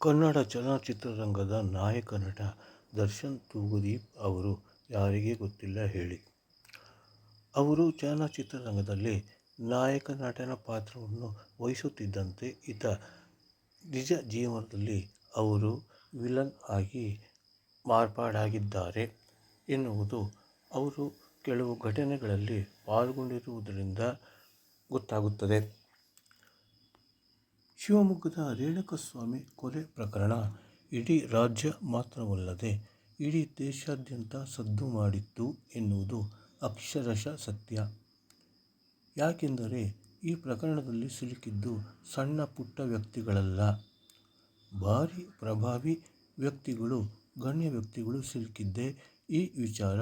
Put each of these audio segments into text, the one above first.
ಕನ್ನಡ ಚಲನಚಿತ್ರರಂಗದ ನಾಯಕ ನಟ ದರ್ಶನ್ ತೂಗುದೀಪ್ ಅವರು ಯಾರಿಗೆ ಗೊತ್ತಿಲ್ಲ ಹೇಳಿ. ಅವರು ಚಲನಚಿತ್ರರಂಗದಲ್ಲಿ ನಾಯಕ ನಟನ ಪಾತ್ರವನ್ನು ವಹಿಸುತ್ತಿದ್ದಂತೆ ಈತ ನಿಜ ಜೀವನದಲ್ಲಿ ಅವರು ವಿಲನ್ ಆಗಿ ಮಾರ್ಪಾಡಾಗಿದ್ದಾರೆ ಎನ್ನುವುದು ಅವರು ಕೆಲವು ಘಟನೆಗಳಲ್ಲಿ ಪಾಲ್ಗೊಂಡಿರುವುದರಿಂದ ಗೊತ್ತಾಗುತ್ತದೆ. ಶಿವಮೊಗ್ಗದ ರೇಣುಕಸ್ವಾಮಿ ಕೊಲೆ ಪ್ರಕರಣ ಇಡೀ ರಾಜ್ಯ ಮಾತ್ರವಲ್ಲದೆ ಇಡೀ ದೇಶಾದ್ಯಂತ ಸದ್ದು ಮಾಡಿತ್ತು ಎನ್ನುವುದು ಅಕ್ಷರಶಃ ಸತ್ಯ. ಯಾಕೆಂದರೆ ಈ ಪ್ರಕರಣದಲ್ಲಿ ಸಿಲುಕಿದ್ದು ಸಣ್ಣ ಪುಟ್ಟ ವ್ಯಕ್ತಿಗಳಲ್ಲ. ಭಾರಿ ಪ್ರಭಾವಿ ವ್ಯಕ್ತಿಗಳು, ಗಣ್ಯ ವ್ಯಕ್ತಿಗಳು ಸಿಲುಕಿದ್ದೇ ಈ ವಿಚಾರ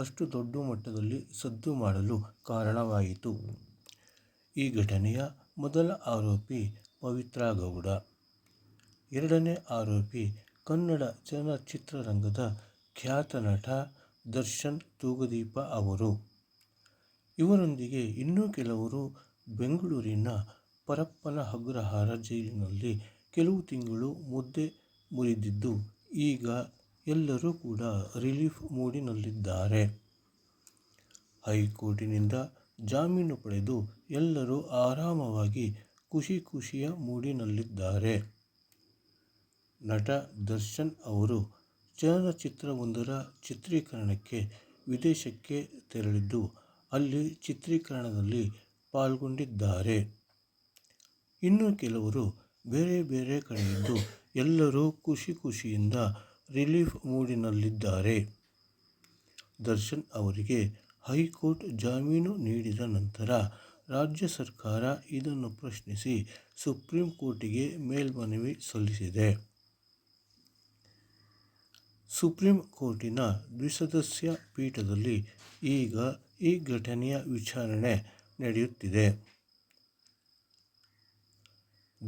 ಅಷ್ಟು ದೊಡ್ಡ ಮಟ್ಟದಲ್ಲಿ ಸದ್ದು ಮಾಡಲು ಕಾರಣವಾಯಿತು. ಈ ಘಟನೆಯ ಮೊದಲ ಆರೋಪಿ ಪವಿತ್ರಾ ಗೌಡ. ಎರಡನೇ ಆರೋಪಿ ಕನ್ನಡ ಚಲನಚಿತ್ರರಂಗದ ಖ್ಯಾತ ನಟ ದರ್ಶನ್ ತೂಗುದೀಪ ಅವರು. ಇವರೊಂದಿಗೆ ಇನ್ನೂ ಕೆಲವರು ಬೆಂಗಳೂರಿನ ಪರಪ್ಪನ ಅಗ್ರಹಾರ ಜೈಲಿನಲ್ಲಿ ಕೆಲವು ತಿಂಗಳು ಮುದ್ದೆ ಮುರಿದಿದ್ದು, ಈಗ ಎಲ್ಲರೂ ಕೂಡ ರಿಲೀಫ್ ಮೂಡಿನಲ್ಲಿದ್ದಾರೆ. ಹೈಕೋರ್ಟಿನಿಂದ ಜಾಮೀನು ಪಡೆದು ಎಲ್ಲರೂ ಆರಾಮವಾಗಿ ಖುಷಿ ಖುಷಿಯ ಮೂಡಿನಲ್ಲಿದ್ದಾರೆ. ನಟ ದರ್ಶನ್ ಅವರು ಚಲನಚಿತ್ರವೊಂದರ ಚಿತ್ರೀಕರಣಕ್ಕೆ ವಿದೇಶಕ್ಕೆ ತೆರಳಿದ್ದು, ಅಲ್ಲಿ ಚಿತ್ರೀಕರಣದಲ್ಲಿ ಪಾಲ್ಗೊಂಡಿದ್ದಾರೆ. ಇನ್ನು ಕೆಲವರು ಬೇರೆ ಬೇರೆ ಕಡೆಯಿದ್ದು ಎಲ್ಲರೂ ಖುಷಿ ಖುಷಿಯಿಂದ ರಿಲೀಫ್ ಮೂಡಿನಲ್ಲಿದ್ದಾರೆ. ದರ್ಶನ್ ಅವರಿಗೆ ಹೈಕೋರ್ಟ್ ಜಾಮೀನು ನೀಡಿದ ನಂತರ ರಾಜ್ಯ ಸರ್ಕಾರ ಇದನ್ನು ಪ್ರಶ್ನಿಸಿ ಸುಪ್ರೀಂ ಕೋರ್ಟಿಗೆ ಮೇಲ್ಮನವಿ ಸಲ್ಲಿಸಿದೆ. ಸುಪ್ರೀಂ ಕೋರ್ಟಿನ ದ್ವಿಸದಸ್ಯ ಪೀಠದಲ್ಲಿ ಈಗ ಈ ಘಟನೆಯ ವಿಚಾರಣೆ ನಡೆಯುತ್ತಿದೆ.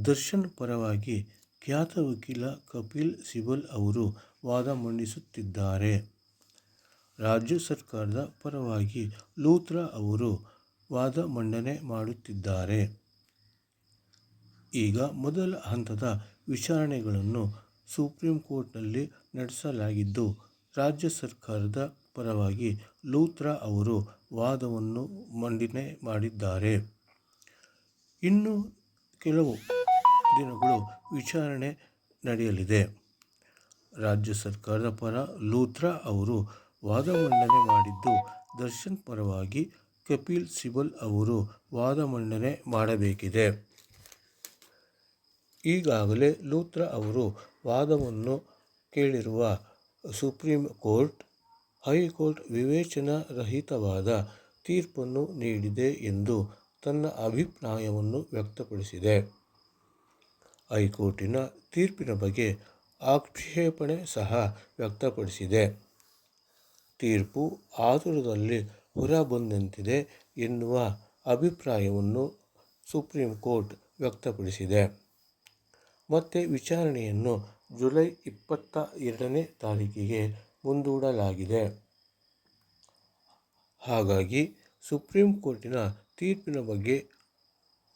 ದರ್ಶನ್ ಪರವಾಗಿ ಖ್ಯಾತ ವಕೀಲ ಕಪಿಲ್ ಸಿಬಲ್ ಅವರು ವಾದ ಮಂಡಿಸುತ್ತಿದ್ದಾರೆ ರಾಜ್ಯ ಸರ್ಕಾರದ ಪರವಾಗಿ ಲೂತ್ರಾ ಅವರು ವಾದ ಮಂಡನೆ ಮಾಡುತ್ತಿದ್ದಾರೆ. ಈಗ ಮೊದಲ ಹಂತದ ವಿಚಾರಣೆಗಳನ್ನು ಸುಪ್ರೀಂ ಕೋರ್ಟ್ನಲ್ಲಿ ನಡೆಸಲಾಗಿದ್ದು, ರಾಜ್ಯ ಸರ್ಕಾರದ ಪರವಾಗಿ ಲೂತ್ರಾ ಅವರು ವಾದವನ್ನು ಮಂಡನೆ ಮಾಡಿದ್ದಾರೆ. ಇನ್ನು ಕೆಲವು ದಿನಗಳು ವಿಚಾರಣೆ ನಡೆಯಲಿದೆ. ರಾಜ್ಯ ಸರ್ಕಾರದ ಪರ ಲೂತ್ರಾ ಅವರು ವಾದ ಮಂಡನೆ ಮಾಡಿದ್ದು, ದರ್ಶನ್ ಪರವಾಗಿ ಕಪಿಲ್ ಸಿಬಲ್ ಅವರು ವಾದ ಮಂಡನೆ ಮಾಡಬೇಕಿದೆ. ಈಗಾಗಲೇ ಲೂತ್ರ ಅವರು ವಾದವನ್ನು ಕೇಳಿರುವ ಸುಪ್ರೀಂ ಕೋರ್ಟ್, ಹೈಕೋರ್ಟ್ ವಿವೇಚನಾ ರಹಿತವಾದ ತೀರ್ಪನ್ನು ನೀಡಿದೆ ಎಂದು ತನ್ನ ಅಭಿಪ್ರಾಯವನ್ನು ವ್ಯಕ್ತಪಡಿಸಿದೆ. ಹೈಕೋರ್ಟಿನ ತೀರ್ಪಿನ ಬಗ್ಗೆ ಆಕ್ಷೇಪಣೆ ಸಹ ವ್ಯಕ್ತಪಡಿಸಿದೆ. ತೀರ್ಪು ಆತುರದಲ್ಲಿ ಹೊರಬಂದಂತಿದೆ ಎನ್ನುವ ಅಭಿಪ್ರಾಯವನ್ನು ಸುಪ್ರೀಂ ಕೋರ್ಟ್ ವ್ಯಕ್ತಪಡಿಸಿದೆ. ಮತ್ತೆ ವಿಚಾರಣೆಯನ್ನು ಜುಲೈ ಇಪ್ಪತ್ತ ಎರಡನೇ ತಾರೀಕಿಗೆ ಮುಂದೂಡಲಾಗಿದೆ. ಹಾಗಾಗಿ ಸುಪ್ರೀಂ ಕೋರ್ಟಿನ ತೀರ್ಪಿನ ಬಗ್ಗೆ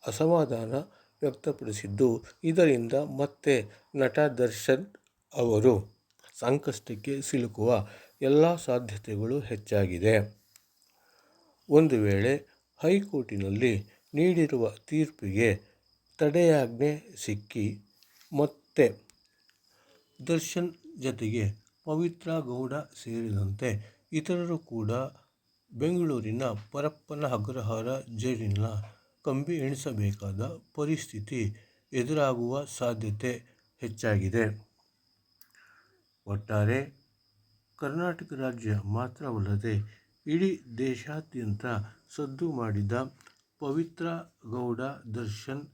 ಅಸಮಾಧಾನ ವ್ಯಕ್ತಪಡಿಸಿದ್ದು, ಇದರಿಂದ ಮತ್ತೆ ನಟ ದರ್ಶನ್ ಅವರು ಸಂಕಷ್ಟಕ್ಕೆ ಸಿಲುಕುವ ಎಲ್ಲ ಸಾಧ್ಯತೆಗಳು ಹೆಚ್ಚಾಗಿದೆ. ಒಂದು ವೇಳೆ ಹೈಕೋರ್ಟಿನಲ್ಲಿ ನೀಡಿರುವ ತೀರ್ಪಿಗೆ ತಡೆಯಾಜ್ಞೆ ಸಿಕ್ಕಿ ಮತ್ತೆ ದರ್ಶನ್ ಜತೆಗೆ ಪವಿತ್ರ ಗೌಡ ಸೇರಿದಂತೆ ಇತರರು ಕೂಡ ಬೆಂಗಳೂರಿನ ಪರಪ್ಪನ ಅಗ್ರಹಾರ ಜೈಲಿನ ಕಂಬಿ ಎಣಿಸಬೇಕಾದ ಪರಿಸ್ಥಿತಿ ಎದುರಾಗುವ ಸಾಧ್ಯತೆ ಹೆಚ್ಚಾಗಿದೆ. ಒಟ್ಟಾರೆ ಕರ್ನಾಟಕ ರಾಜ್ಯ ಮಾತ್ರವಲ್ಲದೆ ಇಡೀ ದೇಶಾದ್ಯಂತ ಸದ್ದು ಮಾಡಿದ ಪವಿತ್ರ ಗೌಡ, ದರ್ಶನ್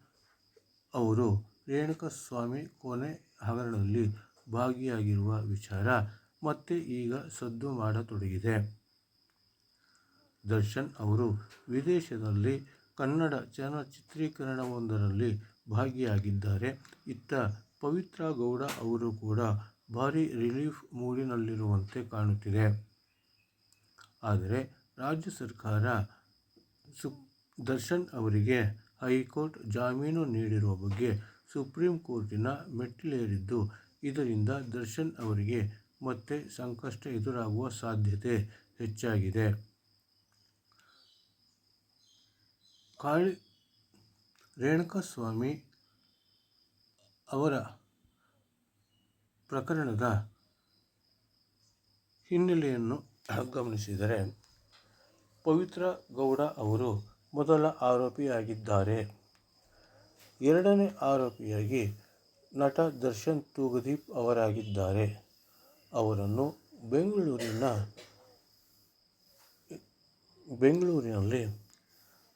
ಅವರು ರೇಣುಕಸ್ವಾಮಿ ಕೊನೆ ಹಗರಣದಲ್ಲಿ ಭಾಗಿಯಾಗಿರುವ ವಿಚಾರ ಮತ್ತೆ ಈಗ ಸದ್ದು ಮಾಡತೊಡಗಿದೆ. ದರ್ಶನ್ ಅವರು ವಿದೇಶದಲ್ಲಿ ಕನ್ನಡ ಚಲನಚಿತ್ರೀಕರಣವೊಂದರಲ್ಲಿ ಭಾಗಿಯಾಗಿದ್ದಾರೆ ಇತ್ತ ಪವಿತ್ರ ಗೌಡ ಅವರು ಕೂಡ ಭಾರೀ ರಿಲೀಫ್ ಮೂಡಿನಲ್ಲಿರುವಂತೆ ಕಾಣುತ್ತಿದೆ. ಆದರೆ ರಾಜ್ಯ ಸರ್ಕಾರ ದರ್ಶನ್ ಅವರಿಗೆ ಹೈಕೋರ್ಟ್ ಜಾಮೀನು ನೀಡಿರುವ ಬಗ್ಗೆ ಸುಪ್ರೀಂ ಕೋರ್ಟಿನ ಮೆಟ್ಟಿಲೇರಿದ್ದು, ಇದರಿಂದ ದರ್ಶನ್ ಅವರಿಗೆ ಮತ್ತೆ ಸಂಕಷ್ಟ ಎದುರಾಗುವ ಸಾಧ್ಯತೆ ಹೆಚ್ಚಾಗಿದೆ. ಕಾಳಿ, ರೇಣುಕಸ್ವಾಮಿ ಅವರ ಪ್ರಕರಣದ ಹಿನ್ನೆಲೆಯನ್ನು ಗಮನಿಸಿದರೆ ಪವಿತ್ರ ಗೌಡ ಅವರು ಮೊದಲ ಆರೋಪಿಯಾಗಿದ್ದಾರೆ. ಎರಡನೇ ಆರೋಪಿಯಾಗಿ ನಟ ದರ್ಶನ್ ತೂಗುದೀಪ್ ಅವರಾಗಿದ್ದಾರೆ. ಅವರನ್ನು ಬೆಂಗಳೂರಿನ ಬೆಂಗಳೂರಿನಲ್ಲಿ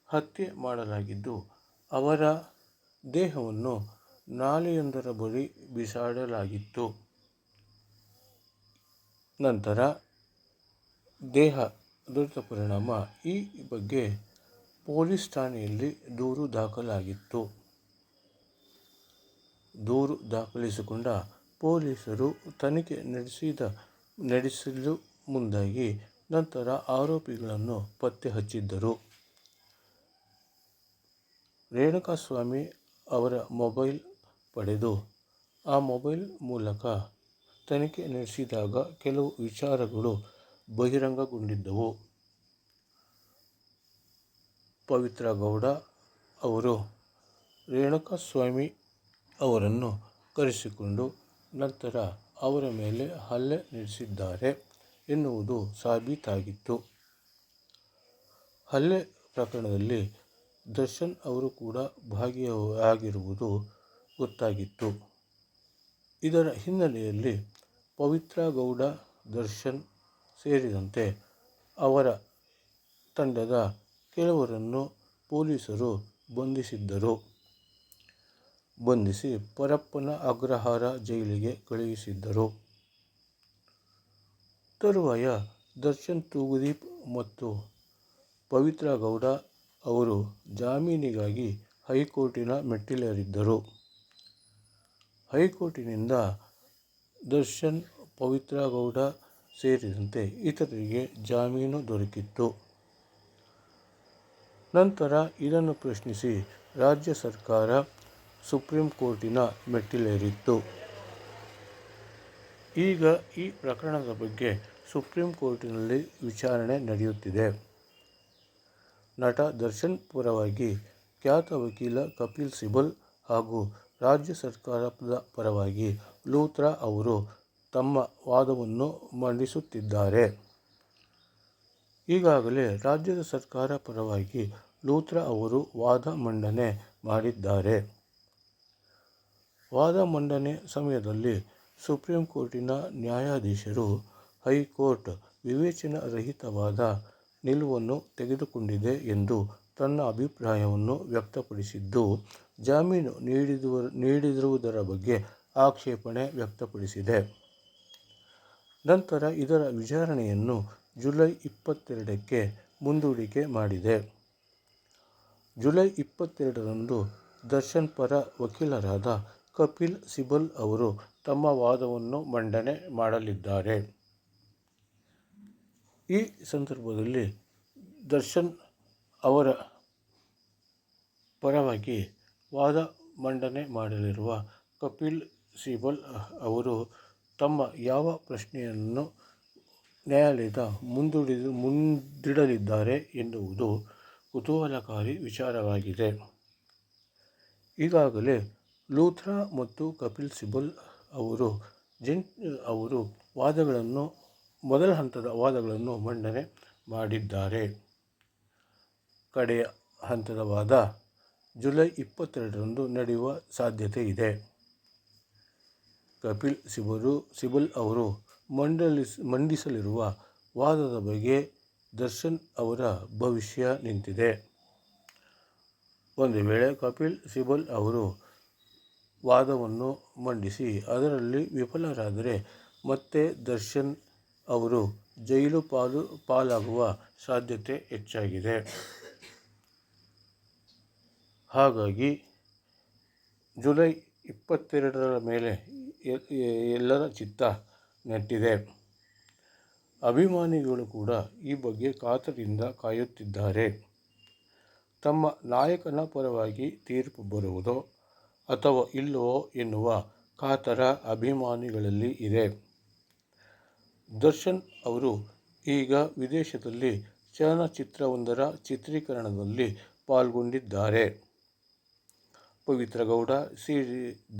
ಹತ್ಯೆ ಮಾಡಲಾಗಿದ್ದು, ಅವರ ದೇಹವನ್ನು ನಾಲೆಯೊಂದರ ಬಳಿ ಬಿಸಾಡಲಾಗಿತ್ತು. ನಂತರ ದೇಹ ದೊರೆತ ಪರಿಣಾಮ ಈ ಬಗ್ಗೆ ಪೊಲೀಸ್ ಠಾಣೆಯಲ್ಲಿ ದೂರು ದಾಖಲಾಗಿತ್ತು. ದೂರು ದಾಖಲಿಸಿಕೊಂಡ ಪೊಲೀಸರು ತನಿಖೆ ನಡೆಸಿದ, ನಡೆಸಲು ಮುಂದಾಗಿ ನಂತರ ಆರೋಪಿಗಳನ್ನು ಪತ್ತೆ ಹಚ್ಚಿದ್ದರು. ರೇಣುಕಾಸ್ವಾಮಿ ಅವರ ಮೊಬೈಲ್ ಪಡೆದು, ಆ ಮೊಬೈಲ್ ಮೂಲಕ ತನಿಖೆ ನಡೆಸಿದಾಗ ಕೆಲವು ವಿಚಾರಗಳು ಬಹಿರಂಗಗೊಂಡಿದ್ದವು. ಪವಿತ್ರ ಗೌಡ ಅವರು, ರೇಣುಕಾಸ್ವಾಮಿ ಅವರನ್ನು ಕರೆಸಿಕೊಂಡು ನಂತರ ಅವರ ಮೇಲೆ ಹಲ್ಲೆ ನಡೆಸಿದ್ದಾರೆ ಎನ್ನುವುದು ಸಾಬೀತಾಗಿತ್ತು. ಹಲ್ಲೆ ಪ್ರಕರಣದಲ್ಲಿ ದರ್ಶನ್ ಅವರು ಕೂಡ ಭಾಗಿಯಾಗಿರುವುದು ಗೊತ್ತಾಗಿತ್ತು. ಇದರ ಹಿನ್ನೆಲೆಯಲ್ಲಿ ಪವಿತ್ರ ಗೌಡ, ದರ್ಶನ್ ಸೇರಿದಂತೆ ಅವರ ತಂಡದ ಕೆಲವರನ್ನು ಪೊಲೀಸರು ಬಂಧಿಸಿದ್ದರು. ಬಂಧಿಸಿ ಪರಪ್ಪನ ಅಗ್ರಹಾರ ಜೈಲಿಗೆ ಕಳುಹಿಸಿದ್ದರು. ತರುವಾಯ ದರ್ಶನ್ ತೂಗುದೀಪ್ ಮತ್ತು ಪವಿತ್ರ ಗೌಡ ಅವರು ಜಾಮೀನಿಗಾಗಿ ಹೈಕೋರ್ಟಿನ ಮೆಟ್ಟಿಲೇರಿದ್ದರು. ಹೈಕೋರ್ಟಿನಿಂದ ದರ್ಶನ್ ಪವಿತ್ರ ಗೌಡ ಸೇರಿದಂತೆ ಇತರರಿಗೆ ಜಾಮೀನು ದೊರಕಿತ್ತು. ನಂತರ ಇದನ್ನು ಪ್ರಶ್ನಿಸಿ ರಾಜ್ಯ ಸರ್ಕಾರ ಸುಪ್ರೀಂ ಕೋರ್ಟಿನ ಮೆಟ್ಟಿಲೇರಿತ್ತು. ಈಗ ಈ ಪ್ರಕರಣದ ಬಗ್ಗೆ ಸುಪ್ರೀಂ ಕೋರ್ಟಿನಲ್ಲಿ ವಿಚಾರಣೆ ನಡೆಯುತ್ತಿದೆ. ನಟ ದರ್ಶನ್ ಪರವಾಗಿ ಖ್ಯಾತ ವಕೀಲ ಕಪಿಲ್ ಸಿಬಲ್ ಹಾಗೂ ರಾಜ್ಯ ಸರ್ಕಾರದ ಪರವಾಗಿ ಲೂತ್ರಾ ಅವರು ತಮ್ಮ ವಾದವನ್ನು ಮಂಡಿಸುತ್ತಿದ್ದಾರೆ. ಈಗಾಗಲೇ ರಾಜ್ಯದ ಸರ್ಕಾರ ಪರವಾಗಿ ಲೂಥ್ರಾ ಅವರು ವಾದ ಮಂಡನೆ ಮಾಡಿದ್ದಾರೆ. ವಾದ ಮಂಡನೆ ಸಮಯದಲ್ಲಿ ಸುಪ್ರೀಂ ಕೋರ್ಟಿನ ನ್ಯಾಯಾಧೀಶರು ಹೈಕೋರ್ಟ್ ವಿವೇಚನಾ ರಹಿತವಾದ ನಿಲುವನ್ನು ತೆಗೆದುಕೊಂಡಿದೆ ಎಂದು ತನ್ನ ಅಭಿಪ್ರಾಯವನ್ನು ವ್ಯಕ್ತಪಡಿಸಿದ್ದು, ಜಾಮೀನು ನೀಡಿದ ನೀಡಿರುವುದರ ಬಗ್ಗೆ ಆಕ್ಷೇಪಣೆ ವ್ಯಕ್ತಪಡಿಸಿದೆ. ನಂತರ ಇದರ ವಿಚಾರಣೆಯನ್ನು ಜುಲೈ ಇಪ್ಪತ್ತೆರಡಕ್ಕೆ ಮುಂದೂಡಿಕೆ ಮಾಡಿದೆ. ಜುಲೈ ಇಪ್ಪತ್ತೆರಡರಂದು ದರ್ಶನ್ ಪರ ವಕೀಲರಾದ ಕಪಿಲ್ ಸಿಬಲ್ ಅವರು ತಮ್ಮ ವಾದವನ್ನು ಮಂಡನೆ ಮಾಡಲಿದ್ದಾರೆ. ಈ ಸಂದರ್ಭದಲ್ಲಿ ದರ್ಶನ್ ಅವರ ಪರವಾಗಿ ವಾದ ಮಂಡನೆ ಮಾಡಲಿರುವ ಕಪಿಲ್ ಸಿಬಲ್ ಅವರು ತಮ್ಮ ಯಾವ ಪ್ರಶ್ನೆಯನ್ನು ನ್ಯಾಯಾಲಯದ ಮುಂದೂಡಿದು ಮುಂದಿಡಲಿದ್ದಾರೆ ಎನ್ನುವುದು ಕುತೂಹಲಕಾರಿ ವಿಚಾರವಾಗಿದೆ. ಈಗಾಗಲೇ ಲೂಥ್ರಾ ಮತ್ತು ಕಪಿಲ್ ಸಿಬಲ್ ಅವರು ಜೆಂಟ್ ಅವರು ವಾದಗಳನ್ನು, ಮೊದಲ ಹಂತದ ವಾದಗಳನ್ನು ಮಂಡನೆ ಮಾಡಿದ್ದಾರೆ. ಕಡೆಯ ಹಂತದ ವಾದ ಜುಲೈ ಇಪ್ಪತ್ತೆರಡರಂದು ನಡೆಯುವ ಸಾಧ್ಯತೆ ಇದೆ. ಕಪಿಲ್ ಸಿಬಲು ಸಿಬಲ್ ಅವರು ಮಂಡಲಿಸ್, ಮಂಡಿಸಲಿರುವ ವಾದದ ಬಗ್ಗೆ ದರ್ಶನ್ ಅವರ ಭವಿಷ್ಯ ನಿಂತಿದೆ. ಒಂದು ವೇಳೆ ಕಪಿಲ್ ಸಿಬಲ್ ಅವರು ವಾದವನ್ನು ಮಂಡಿಸಿ, ಅದರಲ್ಲಿ ವಿಫಲರಾದರೆ ಮತ್ತೆ ದರ್ಶನ್ ಅವರು ಜೈಲು ಪಾಲು, ಪಾಲಾಗುವ ಸಾಧ್ಯತೆ ಹೆಚ್ಚಾಗಿದೆ. ಹಾಗಾಗಿ ಜುಲೈ ಇಪ್ಪತ್ತೆರಡರ ಮೇಲೆ ಎಲ್ಲರ ಚಿತ್ತ ನೆಟ್ಟಿದೆ. ಅಭಿಮಾನಿಗಳು ಕೂಡ ಈ ಬಗ್ಗೆ ಕಾತರದಿಂದ ಕಾಯುತ್ತಿದ್ದಾರೆ. ತಮ್ಮ ನಾಯಕನ ಪರವಾಗಿ ತೀರ್ಪು ಬರುವುದೋ ಅಥವಾ ಇಲ್ಲವೋ ಎನ್ನುವ ಕಾತರ ಅಭಿಮಾನಿಗಳಲ್ಲಿ ಇದೆ. ದರ್ಶನ್ ಅವರು ಈಗ ವಿದೇಶದಲ್ಲಿ ಚಲನಚಿತ್ರವೊಂದರ ಚಿತ್ರೀಕರಣದಲ್ಲಿ ಪಾಲ್ಗೊಂಡಿದ್ದಾರೆ. ಪವಿತ್ರ ಗೌಡ ಸಿ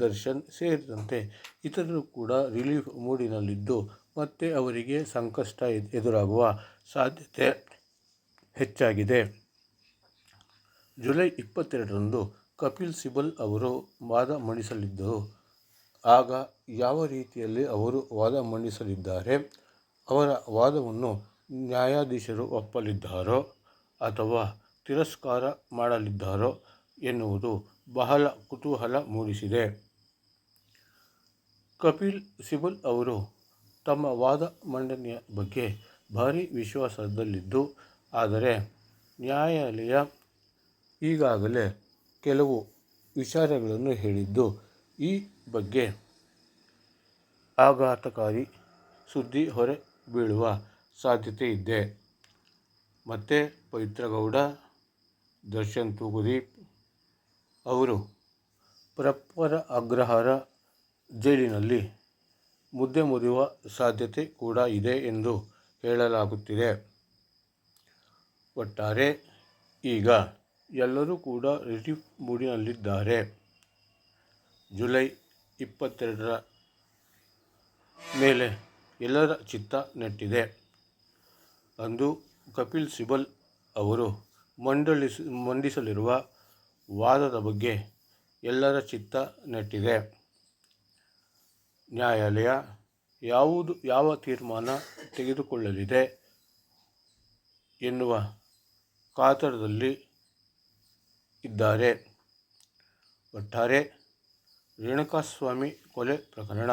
ದರ್ಶನ್ ಸೇರಿದಂತೆ ಇತರರು ಕೂಡ ರಿಲೀಫ್ ಮೂಡಿನಲ್ಲಿದ್ದು ಮತ್ತೆ ಅವರಿಗೆ ಸಂಕಷ್ಟ ಎದುರಾಗುವ ಸಾಧ್ಯತೆ ಹೆಚ್ಚಾಗಿದೆ. ಜುಲೈ ಇಪ್ಪತ್ತೆರಡರಂದು ಕಪಿಲ್ ಸಿಬಲ್ ಅವರು ವಾದ ಮಂಡಿಸಲಿದ್ದರು. ಆಗ ಯಾವ ರೀತಿಯಲ್ಲಿ ಅವರು ವಾದ ಮಂಡಿಸಲಿದ್ದಾರೆ, ಅವರ ವಾದವನ್ನು ನ್ಯಾಯಾಧೀಶರು ಒಪ್ಪಲಿದ್ದಾರೋ ಅಥವಾ ತಿರಸ್ಕಾರ ಮಾಡಲಿದ್ದಾರೋ ಎನ್ನುವುದು ಬಹಳ ಕುತೂಹಲ ಮೂಡಿಸಿದೆ. ಕಪಿಲ್ ಸಿಬಲ್ ಅವರು ತಮ್ಮ ವಾದ ಮಂಡನೆಯ ಬಗ್ಗೆ ಭಾರೀ ವಿಶ್ವಾಸದಲ್ಲಿದ್ದು, ಆದರೆ ನ್ಯಾಯಾಲಯ ಈಗಾಗಲೇ ಕೆಲವು ವಿಚಾರಗಳನ್ನು ಹೇಳಿದ್ದು, ಈ ಬಗ್ಗೆ ಆಘಾತಕಾರಿ ಸುದ್ದಿ ಹೊರೆ ಬೀಳುವ ಸಾಧ್ಯತೆ ಇದೆ. ಮತ್ತೆ ಪವಿತ್ರಗೌಡ, ದರ್ಶನ್ ತೂಗುದೀಪ್ ಅವರು ಪ್ರಪ್ಪರ ಅಗ್ರಹಾರ ಜೈಲಿನಲ್ಲಿ ಮುದ್ದೆ ಮುರಿಯುವ ಸಾಧ್ಯತೆ ಕೂಡ ಇದೆ ಎಂದು ಹೇಳಲಾಗುತ್ತಿದೆ. ಒಟ್ಟಾರೆ ಈಗ ಎಲ್ಲರೂ ಕೂಡ ರಿಲೀಫ್ ಮೂಡಿನಲ್ಲಿದ್ದಾರೆ. ಜುಲೈ ಇಪ್ಪತ್ತೆರಡರ ಮೇಲೆ ಎಲ್ಲರ ಚಿತ್ತ ನೆಟ್ಟಿದೆ. ಅಂದು ಕಪಿಲ್ ಸಿಬಲ್ ಅವರು ಮಂಡಳಿಸ ಮಂಡಿಸಲಿರುವ ವಾದದ ಬಗ್ಗೆ ಎಲ್ಲರ ಚಿತ್ತ ನೆಟ್ಟಿದೆ. ನ್ಯಾಯಾಲಯ ಯಾವುದು, ಯಾವ ತೀರ್ಮಾನ ತೆಗೆದುಕೊಳ್ಳಲಿದೆ ಎನ್ನುವ ಕಾತರದಲ್ಲಿ ಇದ್ದಾರೆ. ಒಟ್ಟಾರೆ ರೇಣುಕಾಸ್ವಾಮಿ ಕೊಲೆ ಪ್ರಕರಣ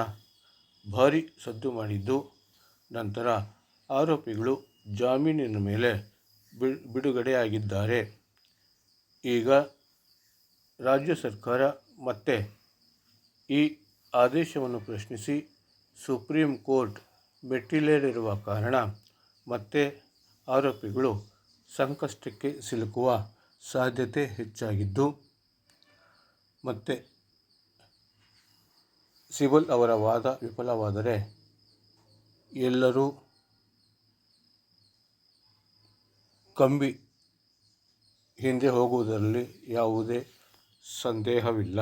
ಭಾರೀ ಸದ್ದು ಮಾಡಿದ್ದು, ನಂತರ ಆರೋಪಿಗಳು ಜಾಮೀನಿನ ಮೇಲೆ ಬಿಡುಗಡೆಯಾಗಿದ್ದಾರೆ. ಈಗ ರಾಜ್ಯ ಸರ್ಕಾರ ಮತ್ತೆ ಈ ಆದೇಶವನ್ನು ಪ್ರಶ್ನಿಸಿ ಸುಪ್ರೀಂ ಕೋರ್ಟ್ ಮೆಟ್ಟಿಲೇರಿರುವ ಕಾರಣ ಮತ್ತೆ ಆರೋಪಿಗಳು ಸಂಕಷ್ಟಕ್ಕೆ ಸಿಲುಕುವ ಸಾಧ್ಯತೆ ಹೆಚ್ಚಾಗಿದ್ದು, ಮತ್ತೆ ಸಿಬಲ್ ಅವರ ವಾದ ವಿಫಲವಾದರೆ ಎಲ್ಲರೂ ಕಂಬಿ ಹಿಂದೆ ಹೋಗುವುದರಲ್ಲಿ ಯಾವುದೇ സന്ദേഹമില്ല.